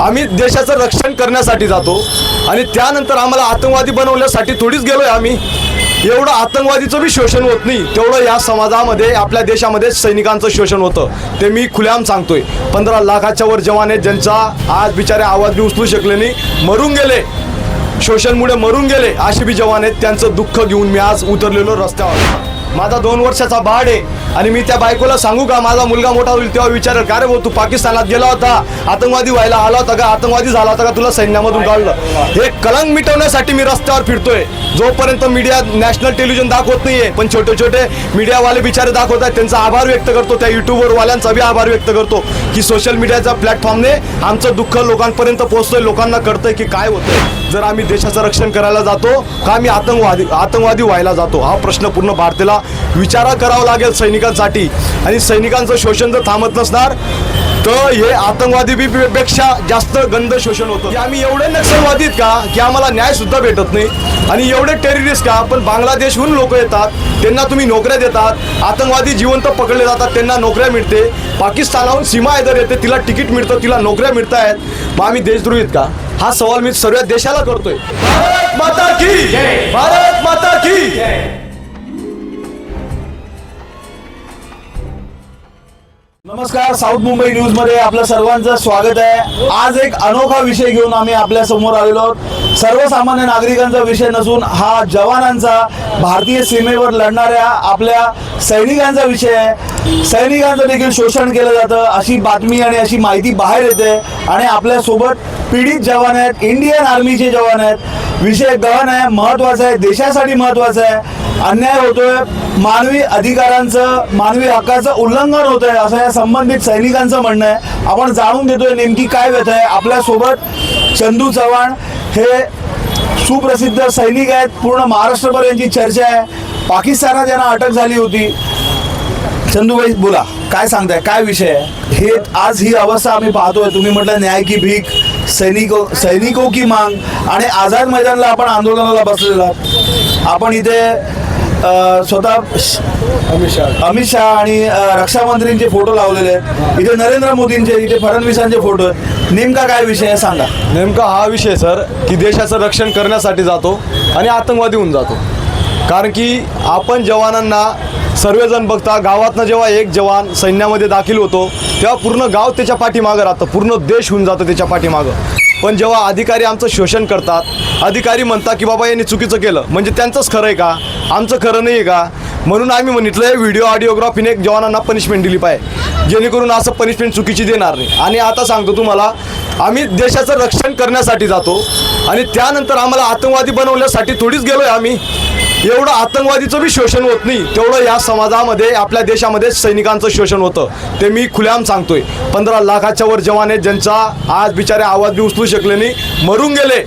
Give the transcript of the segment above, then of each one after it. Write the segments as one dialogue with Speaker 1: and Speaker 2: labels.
Speaker 1: आम्ही देशाचं रक्षण करण्यासाठी जातो आणि त्यानंतर आम्हाला आतंकवादी बनवण्यासाठी थोडीच गेलोय आम्ही. एवढं आतंकवादीचं बी शोषण होत नाही. तेवढं या समाजामध्ये आपल्या देशामध्ये सैनिकांचं शोषण होतं. ते मी खुल्याम सांगतोय. पंधरा लाखाच्या वर जवान आहेत ज्यांचा आज बिचारे आवाज बी उचलू शकले नाही. मरून गेले. शोषणमुळे मरून गेले. असे बी जवान आहेत. त्यांचं दुःख घेऊन मी आज उतरलेलो रस्त्यावर. माझा दोन वर्षाचा बाड आहे आणि मी त्या बायकोला सांगू का माझा मुलगा मोठा होईल तेव्हा विचारेल का रे भाऊ तू पाकिस्तानात गेला होता आतंकवादी व्हायला आला होता का? आतंकवादी झाला होता का तुला सैन्यामधून काढलं? हे कलंक मिटवण्यासाठी मी रस्त्यावर फिरतोय. जोपर्यंत मीडिया नॅशनल टेलिव्हिजन दाखवत नाहीये पण छोटे छोटे मीडियावाले बिचारे दाखवत आहेत त्यांचा आभार व्यक्त करतो त्या युट्यूबवर वाल्यांचा बी आभार व्यक्त करतो की सोशल मीडियाच्या प्लॅटफॉर्मने आमचं दुःख लोकांपर्यंत पोहोचतोय लोकांना कळतंय की काय होतंय. जर आम्ही देशाचं रक्षण करायला जातो का आम्ही आतंकवादी आतंकवादी व्हायला जातो? हा प्रश्न पूर्ण भारताला विचारा करावा लागेल सैनिकांसाठी. आणि सैनिकांचं शोषण जर थांबत नसणार तर हे आतंकवादी बी पेक्षा जास्त गंध शोषण होतं. की आम्ही एवढे नक्षलवादीत का की आम्हाला न्याय सुद्धा भेटत नाही? आणि एवढे टेररिस्ट का पण बांगलादेशहून लोक येतात त्यांना तुम्ही नोकऱ्या देतात आतंकवादी जिवंत पकडले जातात त्यांना नोकऱ्या मिळते. पाकिस्तानाहून सीमा येदर येते तिला तिकीट मिळतं तिला नोकऱ्या मिळत आहेत मग आम्ही देशद्रोहित का? हा सवाल मी सर्व देशाला करतोय. माता की
Speaker 2: नमस्कार साऊथ मुंबई न्यूजमध्ये आपलं सर्वांचं स्वागत आहे. आज एक अनोखा विषय घेऊन आम्ही आपल्यासमोर आलेलो आहोत. सर्वसामान्य नागरिकांचा विषय नसून हा जवानांचा भारतीय सीमेवर लढणाऱ्या आपल्या सैनिकांचा विषय आहे. सैनिकांचं देखील शोषण केलं जातं. अशी बातमी आणि अशी माहिती बाहेर येते. आणि आपल्यासोबत पीडित जवान आहेत इंडियन आर्मीचे जवान आहेत. विषय गहन आहे महत्त्वाचा आहे देशासाठी महत्त्वाचा आहे. अन्याय होतोय मानवी अधिकारांचं मानवी हक्काचं उल्लंघन होत आहे असं या संबंधित सैनिकांचं म्हणणं आहे. आपण जाणून घेतोय नेमकी काय व्यथा आहे. आपल्यासोबत चंदू चव्हाण हे सुप्रसिद्ध सैनिक आहेत. पूर्ण महाराष्ट्रभर यांची चर्चा आहे. पाकिस्तानात यांना अटक झाली होती. चंदूबाई बोला. काय सांगताय? काय विषय आहे? हे आज ही अवस्था आम्ही पाहतोय. तुम्ही म्हटलं न्याय की भीक सैनिको सैनिको की मांग. आणि आझाद मैदानला आपण आंदोलनाला बसलेला आपण इथे स्वतः
Speaker 1: अमित शहा.
Speaker 2: अमित शहा आणि रक्षामंत्रींचे फोटो लावलेले आहेत. इथे नरेंद्र मोदींचे इथे फडणवीसांचे फोटो आहेत. नेमका काय विषय आहे सांगा.
Speaker 1: नेमका हा विषय सर की देशाचं रक्षण करण्यासाठी जातो आणि आतंकवादी होऊन जातो. कारण की आपण जवानांना सर्वजण बघता गावातनं जेव्हा एक जवान सैन्यामध्ये दाखल होतो तेव्हा पूर्ण गाव त्याच्या पाठीमागं राहतं पूर्ण देश होऊन जातं त्याच्या पाठीमागं. पण जेव्हा अधिकारी आमचं शोषण करतात अधिकारी म्हणतात की बाबा यांनी चुकीचं केलं. म्हणजे त्यांचंच खरं आहे का? आमचं खरं नाही आहे का? म्हणून आम्ही म्हटलं आहे व्हिडिओ ऑडिओग्राफीने एक जवानांना पनिशमेंट दिली पाहिजे. जेणेकरून असं पनिशमेंट चुकीची देणार नाही. आणि आता सांगतो तुम्हाला आम्ही देशाचं रक्षण करण्यासाठी जातो आणि त्यानंतर आम्हाला आतंकवादी बनवण्यासाठी थोडीच गेलोय आम्ही. एवढं आतंकवादीचं बी शोषण होत नाही. तेवढं या समाजामध्ये आपल्या देशामध्ये सैनिकांचं शोषण होतं. ते मी खुल्याम सांगतोय. पंधरा लाखाच्या वर जवान आहेत ज्यांचा आज बिचारे आवाज बी उचलू शकले नाही. मरून गेले.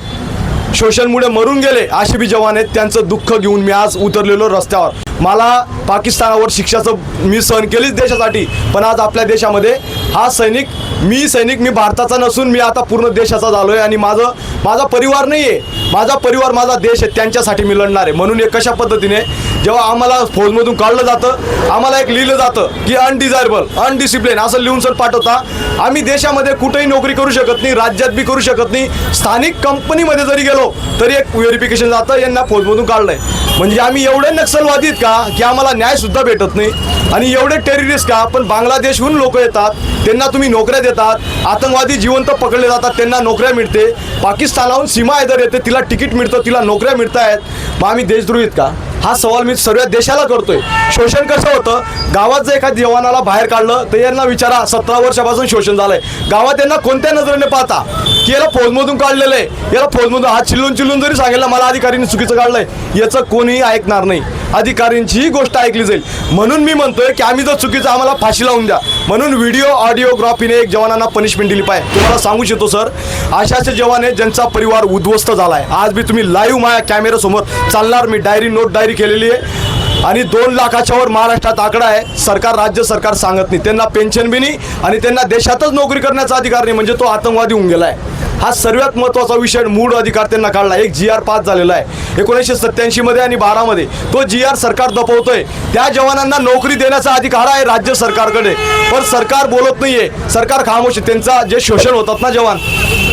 Speaker 1: शोषणमुळे मरून गेले. असे बी जवान आहेत. त्यांचं दुःख घेऊन मी आज उतरलेलो रस्त्यावर. मला पाकिस्तानावर शिक्षाचं मी सहन केलीच देशासाठी पण आज आपल्या देशामध्ये हा सैनिक मी सैनिक मी भारताचा नसून मी आता पूर्ण देशाचा झालो आहे आणि माझं माझा परिवार नाही आहे माझा परिवार माझा देश आहे त्यांच्यासाठी मी लढणार आहे. म्हणून एक कशा पद्धतीने जेव्हा आम्हाला फौजमधून काढलं जातं आम्हाला एक लिहिलं जातं की अनडिझायरेबल अनडिसिप्लिन असं लिहून सर पाठवता आम्ही देशामध्ये कुठेही नोकरी करू शकत नाही राज्यात बी करू शकत नाही. स्थानिक कंपनीमध्ये जरी गेलो तरी एक व्हेरिफिकेशन जातं यांना फौजमधून काढलंय. म्हणजे आम्ही एवढे नक्षलवादी का? का की आम्हाला न्याय सुद्धा भेटत नाही. आणि एवढे टेररिस्ट का पण बांगलादेशहून लोक येतात त्यांना तुम्ही नोकऱ्या देतात आतंकवादी जिवंत पकडले जातात त्यांना नोकऱ्या मिळते. पाकिस्तानाहून सीमा येदर येते तिला तिकीट मिळतं तिला नोकऱ्या मिळत आहेत मग आम्ही देशद्रोहित का? हा सवाल मी सर्व देशाला करतोय. शोषण कसं होतं? गावात जर एखाद्या जवानाला बाहेर काढलं तर यांना विचारा सतरा वर्षापासून शोषण झालंय. गावात यांना कोणत्या नजरेने पाहता? की याला फौजमधून काढलेलं आहे. याला फौजमधून हा चिल्लून चिल्लून जरी सांगेल मला अधिकारीने चुकीचं काढलंय. याचं कोणीही ऐकणार नाही. अधिकारींचीही गोष्ट ऐकली जाईल. म्हणून मी म्हणतोय की आम्ही जर चुकीचं आम्हाला फाशी लावून द्या. म्हणून व्हिडिओ ऑडिओग्राफीने एक जवानांना पनिशमेंट दिली पाहिजे. तुम्हाला सांगू शकतो सर अशाचे जवान आहे ज्यांचा परिवार उद्ध्वस्त झालाय. आज मी तुम्ही लाईव्ह माझ्या कॅमेऱ्यासमोर चालणार. मी डायरी नोट डायरी जारी केलेली आहे. आणि दोन लाखाच्या वर महाराष्ट्रात आकडा आहे. सरकार राज्य सरकार सांगत नाही. त्यांना पेन्शन बी नाही आणि त्यांना देशातच नोकरी करण्याचा अधिकार नाही. म्हणजे तो आतंकवादी होऊन गेला आहे हा सर्वात महत्त्वाचा विषय मूळ अधिकार त्यांना काढला एक जी आर पास झालेला आहे. एकोणीसशे सत्याऐंशीमध्ये आणि बारामध्ये तो जी आर सरकार दपवतोय त्या जवानांना नोकरी देण्याचा अधिकार आहे राज्य सरकारकडे. पण सरकार बोलत नाहीये. सरकार खामोश त्यांचा जे शोषण होतात ना जवान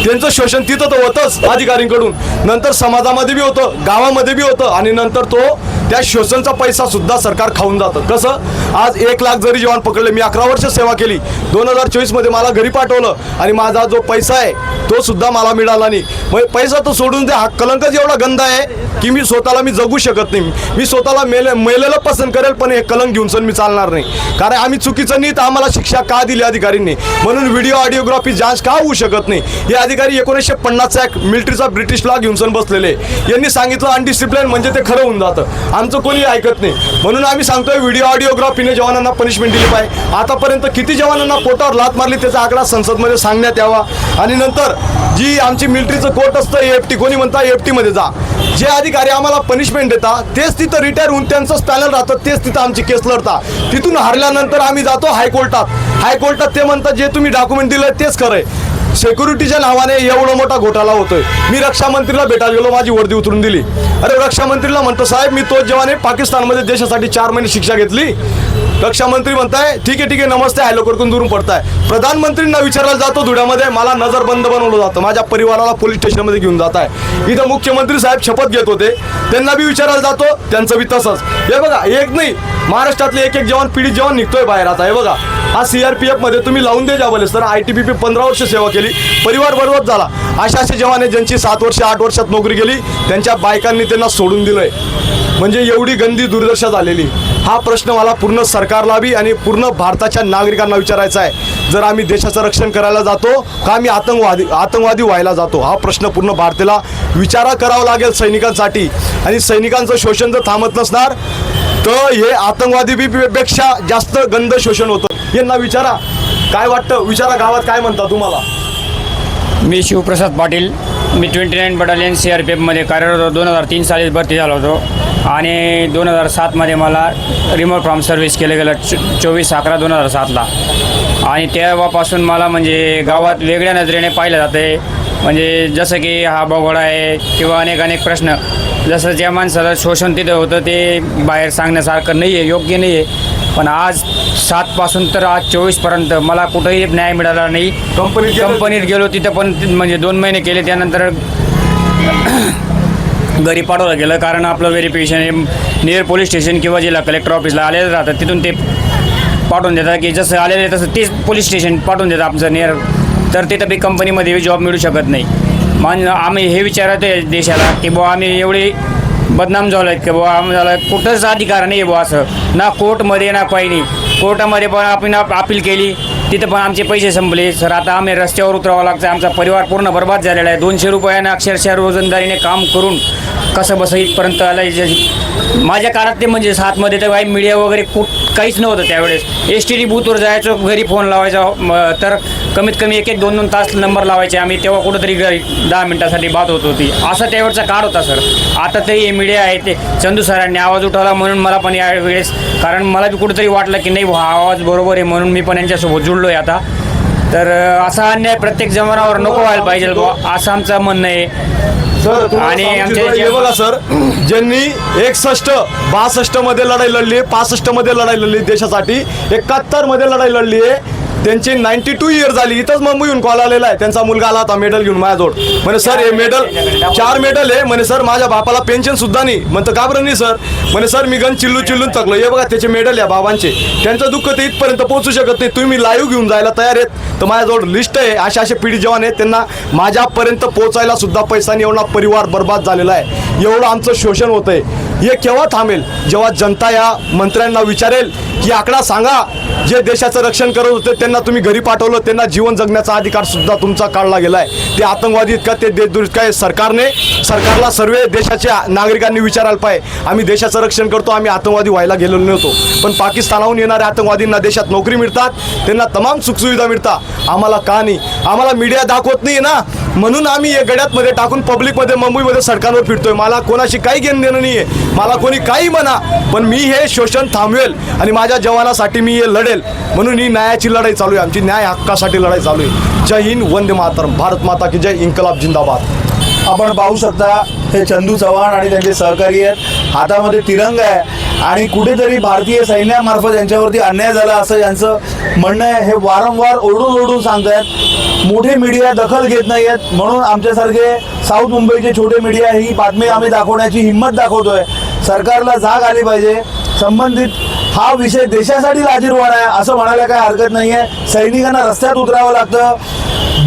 Speaker 1: त्यांचं शोषण तिथं तर होतंच अधिकारींकडून नंतर समाजामध्ये बी होतं गावामध्ये बी होतं आणि नंतर तो त्या शोषणचा पैसा सुद्धा सरकार खाऊन जातं. कसं? आज एक लाख जरी जवान पकडले मी अकरा वर्ष सेवा केली. दोन हजार चोवीसमध्ये मला घरी पाठवलं आणि माझा जो पैसा आहे तो सुद्धा मला मिळाला नाही. मग पैसा तो सोडून द्या हा कलंकच एवढा गंदा आहे की मी स्वतःला मी जगू शकत नाही. मी स्वतःला मेले मेलेलं पसंत करेल पण हे कलंक घेऊन सण मी चालणार नाही. कारण आम्ही चुकीचं नाही तर आम्हाला शिक्षा का दिली अधिकारींनी? म्हणून व्हिडिओ ऑडिओग्राफी जांच का होऊ शकत नाही? हे अधिकारी एकोणीसशे पन्नासचा एक मिलिटरीचा ब्रिटिश लॉ घेऊन सण बसलेले. यांनी सांगितलं अनडिसिप्लिन म्हणजे ते खरं होऊन जातं. आमचं कोणी ऐकत नाही. म्हणून आम्ही सांगतोय व्हिडिओ ऑडिओग्राफीने जवानांना पनिशमेंट दिली पाहिजे. आतापर्यंत किती जवानांना पोटावर लात मारली त्याचा आकडा संसदमध्ये सांगण्यात यावा. आणि नंतर जी आमची मिलिटरीचं कोर्ट असतं एफ टी कोणी म्हणता एफ टीमध्ये जा. जे अधिकारी आम्हाला पनिशमेंट देतात तेच तिथं रिटायर होऊन त्यांचं पॅनल राहतं तेच तिथं आमची केस लढतात तिथून हरल्यानंतर आम्ही जातो हायकोर्टात. हायकोर्टात ते म्हणतात जे तुम्ही डॉक्युमेंट दिलं तेच खरं आहे सिक्युरिटीच्या नावाने एवढा मोठा घोटाळा होतोय. मी रक्षामंत्रीला भेटायला गेलो माझी वर्दी उतरून दिली. अरे रक्षामंत्रीला म्हणतो साहेब मी तोच जवान पाकिस्तानमध्ये देशासाठी चार महिने शिक्षा घेतली. रक्षा मंत्री म्हणताय ठीक आहे ठीक आहे नमस्ते हॅलो करून दुरून पडताय. प्रधानमंत्रींना विचारला जातो धुळ्यामध्ये मला नजरबंद बनवलं जातं माझ्या परिवाराला पोलीस स्टेशनमध्ये घेऊन जात आहे इथं मुख्यमंत्री साहेब शपथ घेत होते त्यांना बी विचारायला जातो त्यांचं बी तसंच. हे बघा एक नाही महाराष्ट्रातले एक एक जवान पीडित जवान निघतोय बाहेर आता हे बघा. हा सीआरपीएफमध्ये तुम्ही लावून दे Jawale sir I T B P पंधरा वर्ष सेवा केली परिवार बरोबर झाला. अशा असे जवान आहे ज्यांची सात वर्ष आठ वर्षात नोकरी केली त्यांच्या बायकांनी त्यांना सोडून दिलंय. म्हणजे एवढी गंदी दुर्दशा झालेली. हा प्रश्न मला पूर्ण सरकार बी आणि पूर्ण भारताच्या नागरिकांना विचारायचा आहे. जर आम्ही देशाचं रक्षण करायला जातो का आम्ही आतंकवादी आतंकवादी व्हायला जातो? हा प्रश्न पूर्ण भारताला विचारा करावा लागेल सैनिकांसाठी. आणि सैनिकांचं शोषण जर थांबत नसणार तर हे आतंकवादी बी पेक्षा जास्त गंध शोषण होतं. यांना विचारा. काय वाटतं? विचारा गावात काय म्हणता तुम्हाला?
Speaker 3: मी शिवप्रसाद पाटील. मी twenty nine battalion C R P एफमध्ये कार्यरत होतो. दोन हजार तीन साली भरती झालो होतो. आणि दोन हजार सातमध्ये मला रिमोट फ्रॉम सर्व्हिस केलं गेलं चो चोवीस अकरा दोन हजार सातला. आणि तेव्हापासून मला म्हणजे गावात वेगळ्या नजरेने पाहिलं जाते म्हणजे जसं की हा भोगोडा आहे किंवा अनेक अनेक प्रश्न. जसं ज्या माणसाला शोषण तिथं होतं ते बाहेर सांगण्यासारखं नाही आहे योग्य नाही आहे पण आज सातपासून तर आज चोवीसपर्यंत मला कुठंही न्याय मिळाला नाही.
Speaker 1: कंपनीत गेलं?
Speaker 3: कंपनीत गेलो तिथं पण म्हणजे दोन महिने केले त्यानंतर घरी पाठवलं गेलं. कारण आपलं व्हेरिफिकेशन नियर पोलीस स्टेशन किंवा जिल्हा कलेक्टर ऑफिसला आलेलं राहतं तिथून ते पाठवून देतात. की जसं आलेलं आहे तसं तेच पोलीस स्टेशन पाठवून देतात आमचं नियर तर तिथं बी कंपनीमध्ये जॉब मिळू शकत नाही. मान आम्ही हे विचारत आहे देशाला की बुवा आम्ही एवढी बदनाम झालं आहेत की बुवा? आम्हाला कुठंच अधिकार नाही आहे बुवा असं. ना कोर्टमध्ये ना काही नाही. कोर्टामध्ये पण आपण अपील केली. तिथं पण आमचे पैसे संपले. सर आता आम्ही रस्त्यावर उतरावं लागतं आमचा परिवार पूर्ण बर्बाद झालेला आहे. दोनशे रुपयानं अक्षरशः रोजंदारीने काम करून कसं बसं इथपर्यंत आलं माझ्या काळात ते म्हणजे सातमध्ये तर काही मीडिया वगैरे कुठ काहीच नव्हतं त्यावेळेस. एस टी डी बूथवर जायचो घरी फोन लावायचा. तर कमीत कमी एक एक दोन दोन तास नंबर लावायचे आम्ही. तेव्हा कुठंतरी घरी दहा मिनिटासाठी बात होत होती. असा त्यावेळचा काळ होता सर. आता तरी एम मीडिया आहे ते. चंदू सरांनी आवाज उठवला म्हणून मला पण यावेळेस कारण मला बी कुठंतरी वाटलं की नाही हा आवाज बरोबर आहे म्हणून मी पण यांच्यासोबत जुळलो आहे आता. तर असा अन्याय प्रत्येक जमानावर नको व्हायला पाहिजे असं आमचं म्हणणं आहे. आणि
Speaker 1: बघा सर ज्यांनी एकसष्ट बासष्टमध्ये लढाई लढली पासष्टमध्ये लढाई लढली देशासाठी एकाहत्तरमध्ये लढाई लढली आहे त्यांची नाईन्टी टू इयर झाली. इथंच मुंबईहून कॉल आलेला आहे. त्यांचा मुलगा आला होता मेडल घेऊन माझ्याजवळ. म्हणे सर हे मेडल चार मेडल आहे. म्हणे सर माझ्या बापाला पेन्शन सुद्धा नाही. म्हणतं का बरं नाही सर. म्हणे सर मी गण चिल्लू चिल्लून थकलो. हे बघा त्याचे मेडल आहे बाबांचे. त्यांचं दुःख ते इथपर्यंत पोहोचू शकत नाही. तुम्ही लाईव्ह घेऊन जायला तयार आहेत. तर माझ्याजवळ लिस्ट आहे. असे असे पिढी जवान आहेत. त्यांना माझ्यापर्यंत पोहोचायला सुद्धा पैसा नाही. एवढा परिवार बर्बाद झालेला आहे. एवढं आमचं शोषण होतंय. हे केव्हा थांबेल? जेव्हा जनता या मंत्र्यांना विचारेल की आकडा सांगा जे देशाचं रक्षण करत होते त्यांना तुम्ही घरी पाठवलं त्यांना जीवन जगण्याचा अधिकार सुद्धा तुमचा काढला गेलाय. ते आतंकवादी इतका ते देशद्रोही काय सरकारने सरकारला सर्व देशाच्या नागरिकांनी विचारायला पाहिजे. आम्ही देशाचं रक्षण करतो आम्ही आतंकवादी व्हायला गेलेलो नव्हतो. पण पाकिस्तानाहून येणाऱ्या आतंकवादींना देशात नोकरी मिळतात त्यांना तमाम सुखसुविधा मिळतात. आम्हाला का नाही? आम्हाला मीडिया दाखवत नाही ना? म्हणून आम्ही हे गड्यातमध्ये टाकून पब्लिकमध्ये मुंबईमध्ये सरकारवर फिरतोय. मला कोणाशी काही घेणं देणं नाही आहे मला कोणी काही म्हणा पण मी हे शोषण थांबवेल आणि माझ्या जवानासाठी मी हे लढेल. म्हणून ही न्यायाची लढाई चालू आहे. आमची न्याय हक्कासाठी लढाई चालू आहे. जय हिंद वंदे मातरम. भारत माता की जय. इन्कलाब जिंदाबाद.
Speaker 2: आपण पाहू शकता हे चंदू चव्हाण आणि त्यांचे सहकारी आहेत. हातामध्ये तिरंगा आहे. आणि कुठेतरी भारतीय सैन्यामार्फत यांच्यावरती अन्याय झाला असं यांचं म्हणणं आहे. हे वारंवार ओरडून ओरडून सांगतायत. मोठे मीडिया दखल घेत नाही आहेत म्हणून आमच्यासारखे साऊथ मुंबईचे छोटे मीडिया ही बातमी आम्ही दाखवण्याची हिंमत दाखवतोय. सरकारला जाग आली पाहिजे. संबंधित हा विषय देशासाठी लाजीरवाणा आहे असं म्हणायला काय हरकत नाही आहे सैनिकांना रस्त्यात उतरावं लागतं.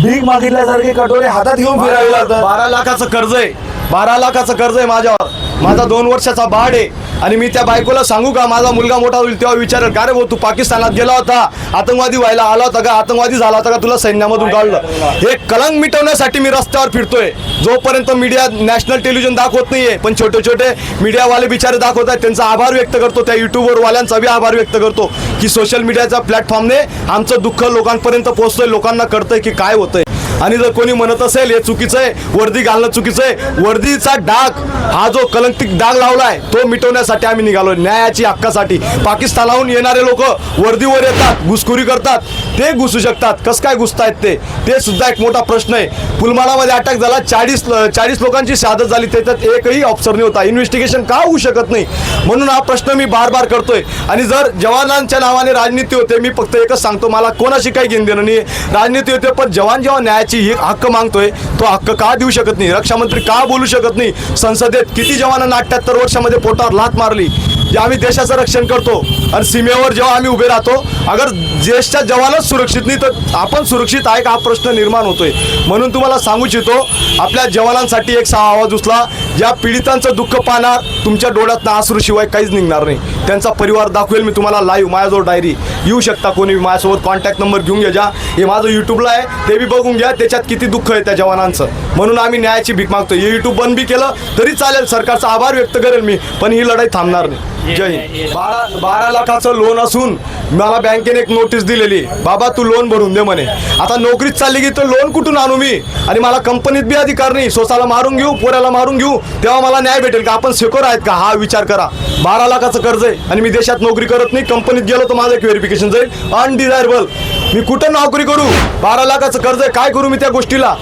Speaker 2: भीक मागितल्यासारखे कटोरे हातात घेऊन फिरावे लागतं
Speaker 1: बारा लाखाचं कर्ज आहे. बारा लाखाचं कर्ज आहे माझ्यावर. माझा दोन वर्षाचा बाळ आहे. आणि मी त्या बायकोला सांगू का माझा मुलगा मोठा होईल तेव्हा विचारेल का रे भाऊ तू पाकिस्तानात गेला होता? आतंकवादी व्हायला आला होता का? आतंकवादी झाला होता का तुला सैन्यामधून काढलं? हे कलंक मिटवण्यासाठी मी रस्त्यावर फिरतोय. जोपर्यंत मीडिया नॅशनल टेलिव्हिजन दाखवत नाहीये पण छोटे छोटे मीडियावाले बिचारे दाखवत आहेत त्यांचा आभार व्यक्त करतो त्या युट्यूबवर वाल्यांचा बी आभार व्यक्त करतो की सोशल मीडियाच्या प्लॅटफॉर्मने आमचं दुःख लोकांपर्यंत पोहोचतोय लोकांना कळतंय की काय होतंय. आणि जर कोणी म्हणत असेल हे चुकीचं आहे वर्दी घालणं चुकीचं आहे वर्दीचा डाग हा जो कलंकित डाग लावलाय तो मिटवण्यासाठी आम्ही निघालो न्यायाची हक्कासाठी. पाकिस्तानाहून येणारे लोक वर्दीवर येतात घुसखोरी करतात ते घुसू शकतात. कसं काय घुसतायत ते? ते सुद्धा एक मोठा प्रश्न आहे. पुलवामामध्ये अटॅक झाला चाळीस चाळीस लोकांची शहादत झाली त्याच्यात एकही ऑफिसर नाही होता इन्व्हेस्टिगेशन का होऊ शकत नाही? म्हणून हा प्रश्न मी बार बार करतोय. आणि जर जवानांच्या नावाने राजनीती होते मी फक्त एकच सांगतो मला कोणाशी काही घेणं देणं नाही राजनीती होते पण जवान जेव्हा न्यायाची ही हक्क मागतोय तो हक्क का देऊ शकत नाही? रक्षामंत्री का बोलू शकत नाही? संसदेत किती जवानांना अठ्ठ्याहत्तर वर्षामध्ये पोटावर लात मारली? जे आम्ही देशाचं रक्षण करतो. आणि सीमेवर जेव्हा आम्ही उभे राहतो अगर देशच्या जवानच सुरक्षित नाही तर आपण सुरक्षित आहे का हा प्रश्न निर्माण होतोय? म्हणून तुम्हाला सांगू इच्छितो आपल्या जवानांसाठी एक सहा आवाज उचला. ज्या पीडितांचं दुःख पाहणार तुमच्या डोळ्यात आसरूशिवाय काहीच निघणार नाही. त्यांचा परिवार दाखवेल मी तुम्हाला लाईव्ह माझ्याजवळ डायरी येऊ शकता कोणी. माझ्यासोबत कॉन्टॅक्ट नंबर घेऊन घ्या हे माझं यूट्यूबला आहे ते बी बघून घ्या त्याच्यात किती दुःख आहे त्या जवानांचं. म्हणून आम्ही न्यायाची भीक मागतो हे यूट्यूब बंद बी केलं तरी चालेल सरकारचा आभार व्यक्त करेल मी पण ही लढाई थांबणार नाही. जय. हिंद बारा बारा लाखाचं लोन असून मला बँकेने एक नोटीस दिलेली. बाबा तू लोन भरून दे म्हणे. आता नोकरीत चालली की तर लोन कुठून आणू मी? आणि मला कंपनीत बी अधिकार नाही. स्वतःला मारून घेऊ पोऱ्याला मारून घेऊ तेव्हा मला न्याय भेटेल का? आपण सेक्युर आहेत का? हा विचार करा. बारा लाखाचं कर्ज आहे. आणि मी देशात नोकरी करत नाही. कंपनीत गेलो तर माझं एक व्हेरिफिकेशन जाईल. अनडिझायरेबल मी कुठं नोकरी करू? बारा लाखाचं कर्ज आहे. काय करू मी त्या गोष्टीला?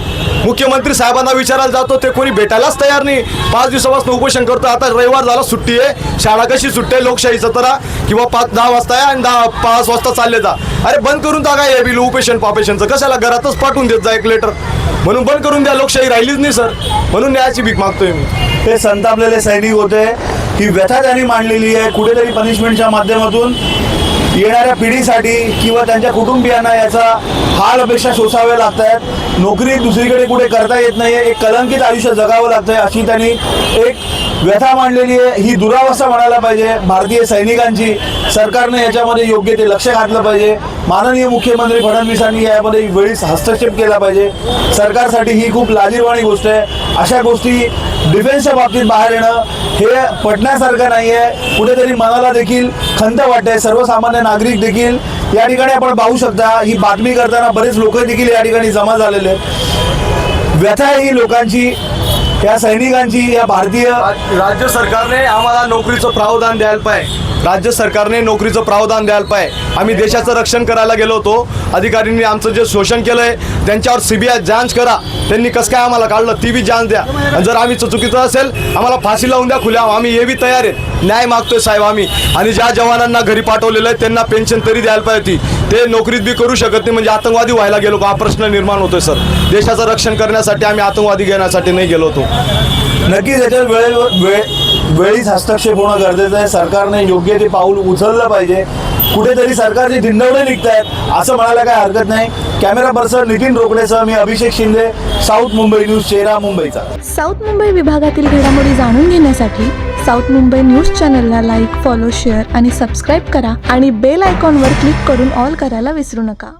Speaker 1: मुख्यमंत्री साहेबांना विचारायला जातो. ते कोणी भेटायलाच तयार नाही. पाच दिवसापासून उपोषण करतो आता रविवार झाला सुट्टी आहे. शाळा कशी सुट्टी सुट्टे लोकशाही सतरा किंवा पाच दहा वाजता आहे आणि दहा पाच वाजता चालले जा. अरे बंद करून टाका हे बिल उपेशन पापेशनचं कशाला घरातच पाठवून देत जा एक लेटर म्हणून बंद करून द्या लोकशाही राहिलीच नाही सर म्हणून न्यायाची भीक मागतोय मी.
Speaker 2: हे संतापलेले सैनिक होते ही व्यथा त्यांनी मांडलेली आहे. कुठेतरी पनिशमेंटच्या माध्यमातून येणाऱ्या पिढीसाठी किंवा त्यांच्या कुटुंबियांना याचा हाल अपेक्षा सोसाव्या लागत आहेत नोकरी दुसरीकडे कुठे करता येत नाही एक कलंकित आयुष्य जगावं लागतंय अशी त्यांनी एक व्यथा मांडलेली आहे. ही दुरावस्था म्हणायला पाहिजे. भारतीय सैनिकांची सरकारने याच्यामध्ये योग्य ते लक्ष घातलं पाहिजे. माननीय मुख्यमंत्री फडणवीसांनी यामध्ये वेळीच हस्तक्षेप केला पाहिजे. सरकारसाठी ही खूप लाजीरवाणी गोष्ट आहे. अशा गोष्टी डिफेन्सच्या बाबतीत बाहेर येणं हे पटण्यासारखं नाही आहे कुठेतरी मनाला देखील खंत वाटते सर्वसामान्य नागरिक देखील या ठिकाणी आपण पाहू शकता. ही बातमी करताना बरेच लोक देखील या ठिकाणी जमा झालेले आहेत. व्यथा ही लोकांची. या सैनिकांची या भारतीय
Speaker 1: राज्य सरकारने आम्हाला नोकरीचं प्रावधान द्यायला पाहिजे. राज्य सरकारने नोकरीचं प्रावधान द्यायला पाहिजे. आम्ही देशाचं रक्षण करायला गेलो होतो. अधिकाऱ्यांनी आमचं जे शोषण केलं आहे त्यांच्यावर सीबीआय जांच करा. त्यांनी कसं काय आम्हाला काढलं ती बी जांच द्या. आणि जर आम्ही चुकीचं असेल आम्हाला फाशी लावून द्या खुल्या आम्ही हे बी तयार आहेत. न्याय मागतोय साहेब आम्ही. आणि ज्या जवानांना घरी पाठवलेलं आहे त्यांना पेन्शन तरी द्यायला पाहिजे होती ते नोकरीत बी करू शकत नाही म्हणजे आतंकवादी व्हायला गेलो का? हा प्रश्न निर्माण होतोय सर. देशाचं रक्षण करण्यासाठी आम्ही आतंकवादी घेण्यासाठी नाही गेलो होतो.
Speaker 2: नक्कीच याच्यात वेळेवर वेळ वेळीच हस्तक्षेप होणं गरजेचं आहे. सरकारने योग्य ते पाऊल उचललं पाहिजे. कुठेतरी सरकारचे धिंडवडे निघत आहेत असं म्हणायला काय हरकत नाही. कॅमेरा पर्सन नितीन रोकडेसह मी अभिषेक शिंदे साऊथ मुंबई न्यूज चेहरा मुंबईचा.
Speaker 4: साऊथ मुंबई विभागातील घडामोडी जाणून घेण्यासाठी साऊथ मुंबई न्यूज चॅनलला लाईक फॉलो शेअर आणि सबस्क्राईब करा आणि बेल आयकॉनवर क्लिक करून ऑल करायला विसरू नका.